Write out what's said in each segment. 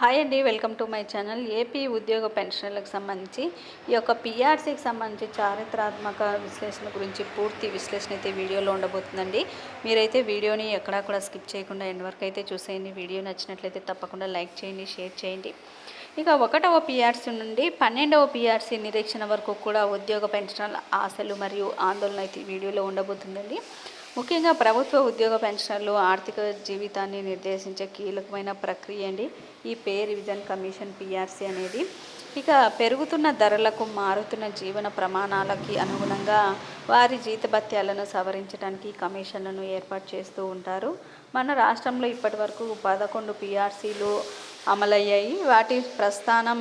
Hi అండి welcome to my channel AP ఉద్యోగ పెన్షన్లకు సంబంధించి ఈ యొక్క పిఆర్సీకి సంబంధించి చారిత్రాత్మక విశ్లేషణ గురించి పూర్తి విశ్లేషణ అయితే వీడియోలో ఉండబోతుందండి. మీరైతే వీడియోని ఎక్కడా కూడా స్కిప్ చేయకుండా ఎండ్ వరకు అయితే చూసేయండి. వీడియో నచ్చినట్లయితే తప్పకుండా లైక్ చేయండి షేర్ చేయండి. ఇక ఒకటవ పిఆర్సీ నుండి పన్నెండవ పిఆర్సీ నిరీక్షణ వరకు కూడా ఉద్యోగ పెన్షన్ల ఆశలు మరియు ఆందోళన అయితే వీడియోలో ఉండబోతుందండి. ముఖ్యంగా ప్రభుత్వ ఉద్యోగ పెన్షన్లు ఆర్థిక జీవితాన్ని నిర్దేశించే కీలకమైన ప్రక్రియ అండి ఈ పే రివిజన్ కమిషన్ పిఆర్సీ అనేది. ఇక పెరుగుతున్న ధరలకు మారుతున్న జీవన ప్రమాణాలకి అనుగుణంగా వారి జీతభత్యాలను సవరించడానికి కమిషన్లను ఏర్పాటు చేస్తూ ఉంటారు. మన రాష్ట్రంలో ఇప్పటి వరకు పదకొండు పిఆర్సీలు అమలయ్యాయి. వాటి ప్రస్థానం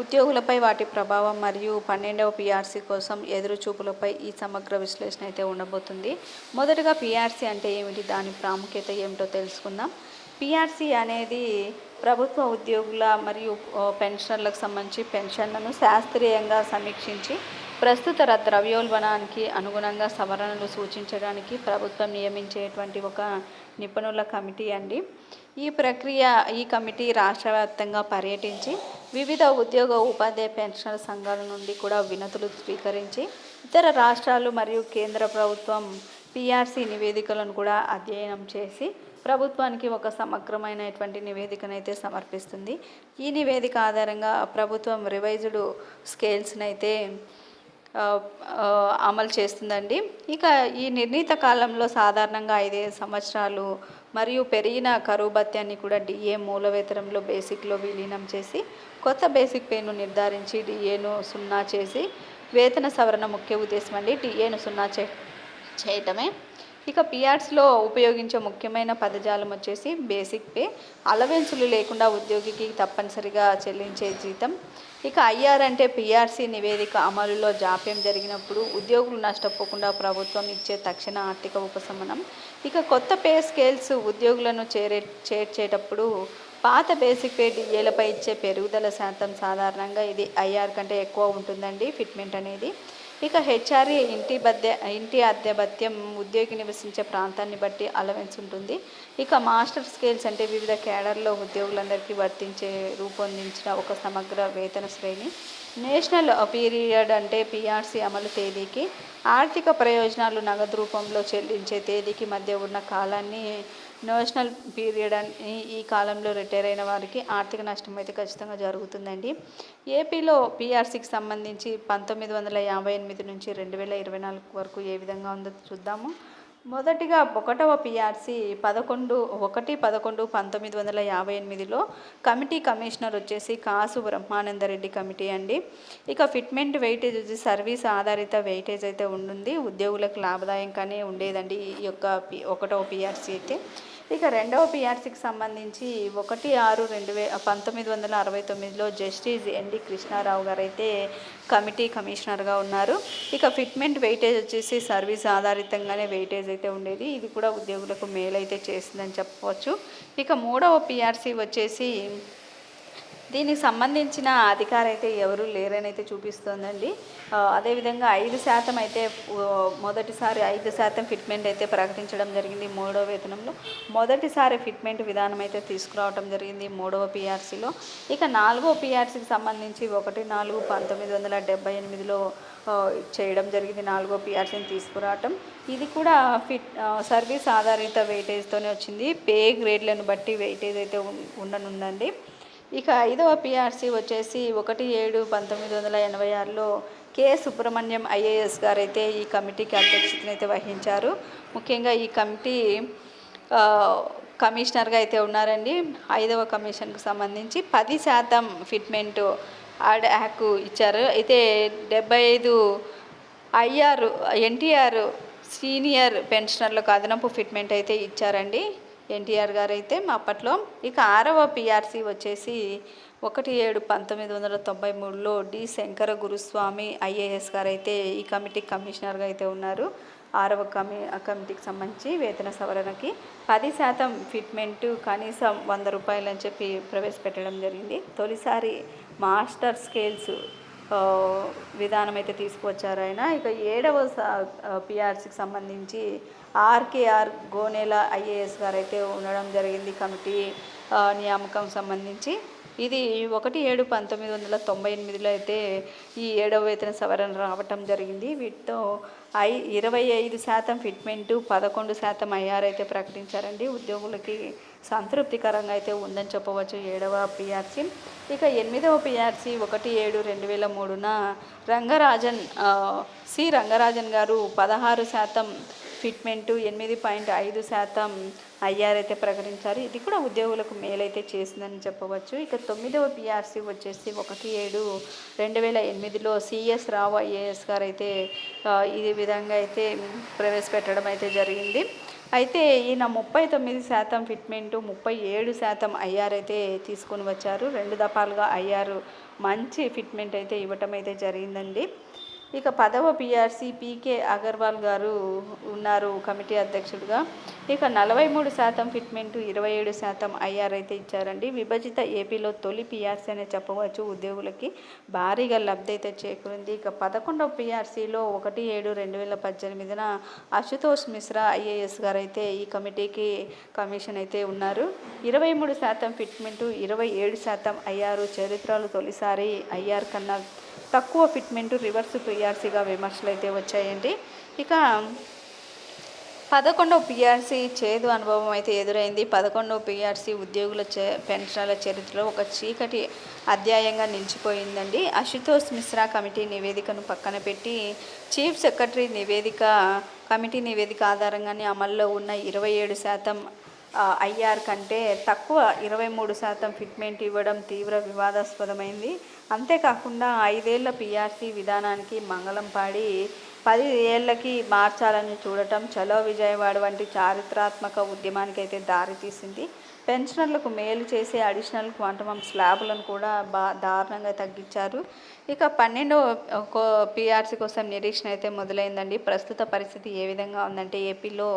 ఉద్యోగులపై వాటి ప్రభావం మరియు పన్నెండవ పీఆర్సీ కోసం ఎదురుచూపులపై ఈ సమగ్ర విశ్లేషణ అయితే ఉండబోతుంది. మొదటగా పీఆర్సీ అంటే ఏమిటి? దాని ప్రాముఖ్యత ఏమిటో తెలుసుకుందాం. పిఆర్సీ అనేది ప్రభుత్వ ఉద్యోగుల మరియు పెన్షనర్లకు సంబంధించి పెన్షన్లను శాస్త్రీయంగా సమీక్షించి ప్రస్తుత ద్రవ్యోల్బణానికి అనుగుణంగా సవరణలు సూచించడానికి ప్రభుత్వం నియమించేటువంటి ఒక నిపుణుల కమిటీ అండి. ఈ ప్రక్రియ ఈ కమిటీ రాష్ట్ర వ్యాప్తంగా పర్యటించి వివిధ ఉద్యోగ ఉపాధ్యాయ పెన్షనర్ సంఘాల నుండి కూడా వినతులు స్వీకరించి ఇతర రాష్ట్రాలు మరియు కేంద్ర ప్రభుత్వం పిఆర్సీ నివేదికలను కూడా అధ్యయనం చేసి ప్రభుత్వానికి ఒక సమగ్రమైనటువంటి నివేదికనైతే సమర్పిస్తుంది. ఈ నివేదిక ఆధారంగా ప్రభుత్వం రివైజ్డ్ స్కేల్స్ని అయితే అమలు చేస్తుందండి. ఇక ఈ నిర్ణీత కాలంలో సాధారణంగా ఐదైదు సంవత్సరాలు మరియు పెరిగిన కరువు భత్యాన్ని కూడా డిఏ మూల వేతనంలో బేసిక్లో విలీనం చేసి కొత్త బేసిక్ పేను నిర్ధారించి డిఏను సున్నా చేసి వేతన సవరణ ముఖ్య ఉద్దేశం అండి డిఏను సున్నా చే చేయటమే. ఇక పిఆర్స్లో ఉపయోగించే ముఖ్యమైన పదజాలం వచ్చేసి బేసిక్ పే. అలవెన్సులు లేకుండా ఉద్యోగికి తప్పనిసరిగా చెల్లించే జీతం. ఇక ఐఆర్ అంటే పిఆర్సీ నివేదిక అమలులో జాప్యం జరిగినప్పుడు ఉద్యోగులు నష్టపోకుండా ప్రభుత్వం ఇచ్చే తక్షణ ఆర్థిక ఉపశమనం. ఇక కొత్త పే స్కేల్స్ ఉద్యోగులను చేరే చేర్చేటప్పుడు పాత బేసిక్ పే డిఏలపై ఇచ్చే పెరుగుదల శాతం సాధారణంగా ఇది ఐఆర్ కంటే ఎక్కువ ఉంటుందండి ఫిట్మెంట్ అనేది. ఇక హెచ్ఆర్ఏ ఇంటి బద్దె ఇంటి అద్దె భత్యం ఉద్యోగి నివసించే ప్రాంతాన్ని బట్టి అలవెన్స్ ఉంటుంది. ఇక మాస్టర్ స్కేల్స్ అంటే వివిధ కేడర్లో ఉద్యోగులందరికీ వర్తించే రూపొందించిన ఒక సమగ్ర వేతన శ్రేణి. నేషనల్ పీరియడ్ అంటే పిఆర్సీ అమలు తేదీకి ఆర్థిక ప్రయోజనాలు నగదు రూపంలో చెల్లించే తేదీకి మధ్య ఉన్న కాలాన్ని నేషనల్ పీరియడ్ అని ఈ కాలంలో రిటైర్ అయిన వారికి ఆర్థిక నష్టం అయితే ఖచ్చితంగా జరుగుతుందండి. ఏపీలో పీఆర్సీకి సంబంధించి పంతొమ్మిది వందల యాభై ఎనిమిది నుంచి రెండు వేల ఇరవై నాలుగు వరకు ఏ విధంగా ఉందో చూద్దాము. మొదటిగా ఒకటవ పిఆర్సి పదకొండు ఒకటి పదకొండు పంతొమ్మిది వందల యాభై ఎనిమిదిలో కమిటీ కమిషనర్ వచ్చేసి కాసు బ్రహ్మానందరెడ్డి కమిటీ అండి. ఇక ఫిట్మెంట్ వెయిటేజ్ వచ్చి సర్వీస్ ఆధారిత వెయిటేజ్ అయితే ఉంటుంది ఉద్యోగులకు లాభదాయకంగానే ఉండేదండి ఈ యొక్క పి ఒకటవ పిఆర్సి అయితే. ఇక రెండవ పిఆర్సీకి సంబంధించి ఒకటి ఆరు రెండు వే పంతొమ్మిది వందల అరవై తొమ్మిదిలో జస్టిస్ ఎన్డి కృష్ణారావు గారు అయితే కమిటీ కమిషనర్గా ఉన్నారు. ఇక ఫిట్మెంట్ వెయిటేజ్ వచ్చేసి సర్వీస్ ఆధారితంగానే వెయిటేజ్ అయితే ఉండేది. ఇది కూడా ఉద్యోగులకు మేలైతే చేసిందని చెప్పవచ్చు. ఇక మూడవ పిఆర్సీ వచ్చేసి దీనికి సంబంధించిన అధికారి అయితే ఎవరు లేరని అయితే చూపిస్తోందండి అదేవిధంగా ఐదు శాతం అయితే మొదటిసారి ఐదు శాతం ఫిట్మెంట్ అయితే ప్రకటించడం జరిగింది మూడవ వేతనంలో. మొదటిసారి ఫిట్మెంట్ విధానం అయితే తీసుకురావడం జరిగింది మూడవ పిఆర్సీలో. ఇక నాలుగో పిఆర్సీకి సంబంధించి ఒకటి నాలుగు పంతొమ్మిది వందల డెబ్బై ఎనిమిదిలో చేయడం జరిగింది నాలుగో పిఆర్సీని తీసుకురావటం. ఇది కూడా ఫిట్ సర్వీస్ ఆధారిత వెయిటేజ్తోనే వచ్చింది. పే గ్రేడ్లను బట్టి వెయిటేజ్ అయితే ఉండనుందండి. ఇక ఐదవ పిఆర్సీ వచ్చేసి ఒకటి ఏడు పంతొమ్మిది వందల ఎనభై ఆరులో కె సుబ్రహ్మణ్యం ఐఏఎస్ గారు అయితే ఈ కమిటీకి అధ్యక్షతను అయితే వహించారు. ముఖ్యంగా ఈ కమిటీ కమిషనర్గా అయితే ఉన్నారండి. ఐదవ కమిషన్కు సంబంధించి పది శాతం ఫిట్మెంట్ యాడ్ హ్యాక్ ఇచ్చారు. అయితే డెబ్బై ఐదు ఐఆర్ ఎన్టీఆర్ సీనియర్ పెన్షనర్లకు అదనపు ఫిట్మెంట్ అయితే ఇచ్చారండి. ఎన్టీఆర్ గారు అయితే మా అప్పట్లో ఇక ఆరవ పిఆర్సీ వచ్చేసి ఒకటి ఏడు పంతొమ్మిది వందల తొంభై మూడులో డి శంకర గురుస్వామి ఐఏఎస్ గారు అయితే ఈ కమిటీ కమిషనర్గా అయితే ఉన్నారు. ఆరవ కమి కమిటీకి సంబంధించి వేతన సవరణకి పది శాతం ఫిట్మెంట్ కనీసం వంద రూపాయలు అని చెప్పి ప్రవేశపెట్టడం జరిగింది. తొలిసారి మాస్టర్ స్కేల్స్ విధానం అయితే తీసుకువచ్చారు ఆయన. ఇక ఏడవ పిఆర్సీకి సంబంధించి ఆర్కేఆర్ గోనెల ఐఏఎస్ గారు అయితే ఉండడం జరిగింది. కమిటీ నియామకం సంబంధించి ఇది ఒకటి ఏడు పంతొమ్మిది వందల తొంభై ఎనిమిదిలో అయితే ఈ ఏడవ వేతన సవరణ రావటం జరిగింది. వీటితో ఐ ఇరవై ఐదు శాతం ఫిట్మెంటు పదకొండు శాతం ఐఆర్ అయితే ప్రకటించారండి. ఉద్యోగులకి సంతృప్తికరంగా అయితే ఉందని చెప్పవచ్చు ఏడవ పిఆర్సీ. ఇక ఎనిమిదవ పిఆర్సీ ఒకటి ఏడు రెండు వేల మూడున రంగరాజన్ సి రంగరాజన్ గారు పదహారు శాతం ఫిట్మెంటు ఎనిమిది పాయింట్ ఐదు శాతం ఐఆర్ అయితే ప్రకటించారు. ఇది కూడా ఉద్యోగులకు మేలైతే చేసిందని చెప్పవచ్చు. ఇక తొమ్మిదవ పిఆర్సీ వచ్చేసి ఒకటి ఏడు రెండు వేల ఎనిమిదిలో సిఎస్ రావు ఐఏఎస్ గారు అయితే ఈ విధంగా అయితే ప్రవేశపెట్టడం అయితే జరిగింది. అయితే ఈయన ముప్పై తొమ్మిది శాతం ఫిట్మెంటు ముప్పై ఏడు శాతం ఐఆర్ అయితే తీసుకొని వచ్చారు. రెండు దఫాలుగా ఐఆర్ మంచి ఫిట్మెంట్ అయితే ఇవ్వటం అయితే జరిగిందండి. ఇక పదవ పిఆర్సి పీకే అగర్వాల్ గారు ఉన్నారు కమిటీ అధ్యక్షుడిగా. ఇక నలభై మూడు శాతం ఫిట్మెంట్ ఇరవై ఏడు శాతం ఐఆర్ అయితే ఇచ్చారండి. విభజిత ఏపీలో తొలి పిఆర్సీ అనే చెప్పవచ్చు. ఉద్యోగులకి భారీగా లబ్ధి అయితే చేకూరింది. ఇక పదకొండవ పిఆర్సీలో ఒకటి ఏడు రెండు వేల పద్దెనిమిదిన అశుతోష్ మిశ్రా ఐఏఎస్ గారు అయితే ఈ కమిటీకి కమిషన్ అయితే ఉన్నారు. ఇరవై మూడు శాతం ఫిట్మెంటు ఇరవై ఏడు శాతం ఐఆర్ చరిత్రలు తొలిసారి ఐఆర్ కన్నా తక్కువ ఫిట్మెంట్ రివర్స్ పిఆర్సీగా విమర్శలు అయితే వచ్చాయండి. ఇక పదకొండవ పీఆర్సీ చేదు అనుభవం అయితే ఎదురైంది. పదకొండవ పీఆర్సీ ఉద్యోగుల చే పెన్షన్ల చరిత్రలో ఒక చీకటి అధ్యాయంగా నిలిచిపోయిందండి. అశుతోష్ మిశ్రా కమిటీ నివేదికను పక్కన పెట్టి చీఫ్ సెక్రటరీ నివేదిక కమిటీ నివేదిక ఆధారంగానే అమల్లో ఉన్న ఇరవై ఏడు శాతం ఐఆర్ కంటే తక్కువ ఇరవై మూడు శాతం ఫిట్మెంట్ ఇవ్వడం తీవ్ర వివాదాస్పదమైంది. అంతేకాకుండా ఐదేళ్ళ పిఆర్సీ విధానానికి మంగళం పాడి పది ఏళ్ళకి మార్చాలని చూడటం చలో విజయవాడ వంటి చారిత్రాత్మక ఉద్యమానికి అయితే దారితీసింది. పెన్షనర్లకు మేలు చేసే అడిషనల్ క్వాంటమం స్లాబులను కూడా బా దారుణంగా తగ్గించారు. ఇక పన్నెండవ పీఆర్సీ కోసం నిరీక్షణ అయితే మొదలైందండి. ప్రస్తుత పరిస్థితి ఏ విధంగా ఉందంటే ఏపీలో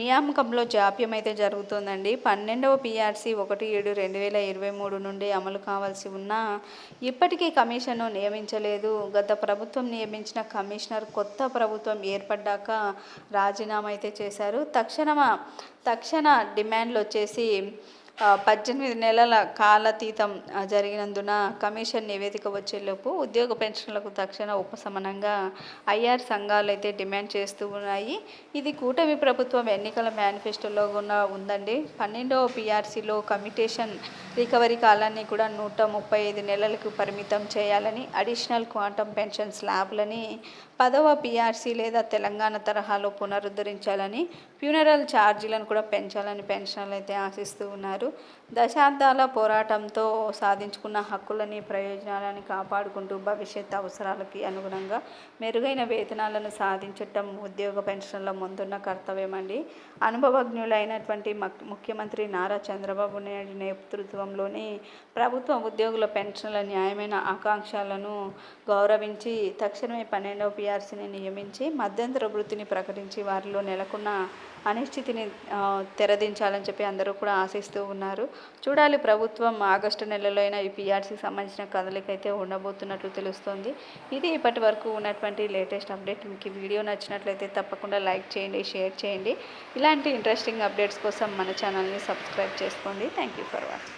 నియామకంలో జాప్యం అయితే జరుగుతుందండి. పన్నెండవ పీఆర్సీ ఒకటి ఏడు రెండు వేల ఇరవై మూడు నుండి అమలు కావాల్సి ఉన్నా ఇప్పటికీ కమిషన్ను నియమించలేదు. గత ప్రభుత్వం నియమించిన కమిషనర్ కొత్త ప్రభుత్వం ఏర్పడ్డాక రాజీనామా అయితే చేశారు. తక్షణమా తక్షణ డిమాండ్లు వచ్చేసి పద్దెనిమిది నెలల కాలాతీతం జరిగినందున కమిషన్ నివేదిక వచ్చేలోపు ఉద్యోగ పెన్షన్లకు తక్షణ ఉపశమనంగా ఐఆర్ సంఘాలు అయితే డిమాండ్ చేస్తూ ఉన్నాయి. ఇది కూటమి ప్రభుత్వం ఎన్నికల మేనిఫెస్టోలో కూడా ఉందండి. పన్నెండవ పిఆర్సీలో కమిటేషన్ రికవరీ కాలాన్ని కూడా నూట ముప్పై ఐదు నెలలకు పరిమితం చేయాలని అడిషనల్ క్వాంటమ్ పెన్షన్ స్లాబ్లని పదవ పిఆర్సీ లేదా తెలంగాణ తరహాలో పునరుద్ధరించాలని ఫ్యూనరల్ ఛార్జీలను కూడా పెంచాలని పెన్షనర్లు అయితే ఆశిస్తూ ఉన్నారు. దశాబ్దాల పోరాటంతో సాధించుకున్న హక్కులని ప్రయోజనాలని కాపాడుకుంటూ భవిష్యత్ అవసరాలకి అనుగుణంగా మెరుగైన వేతనాలను సాధించటం ఉద్యోగ పెన్షన్ల ముందున్న కర్తవ్యమండి. అనుభవజ్ఞులైనటువంటి మక్- ముఖ్యమంత్రి నారా చంద్రబాబు నాయుడు నేతృత్వంలోని ప్రభుత్వ ఉద్యోగుల పెన్షన్ల న్యాయమైన ఆకాంక్షలను గౌరవించి తక్షణమే పన్నెండవ పిఆర్సీని నియమించి మధ్యంతర వృత్తిని ప్రకటించి వారిలో నెలకొన్న అనిశ్చితిని తెరదించాలని చెప్పి అందరూ కూడా ఆశిస్తూ ఉన్నారు. చూడాలి ప్రభుత్వం ఆగస్టు నెలలో అయినా ఈ పిఆర్సీకి సంబంధించిన కదలిక అయితే ఉండబోతున్నట్లు తెలుస్తోంది. ఇది ఇప్పటి వరకు ఉన్నటువంటి లేటెస్ట్ అప్డేట్. మీకు ఈ వీడియో నచ్చినట్లయితే తప్పకుండా లైక్ చేయండి షేర్ చేయండి. ఇలాంటి ఇంట్రెస్టింగ్ అప్డేట్స్ కోసం మన ఛానల్ని సబ్స్క్రైబ్ చేసుకోండి. Thank you for watching.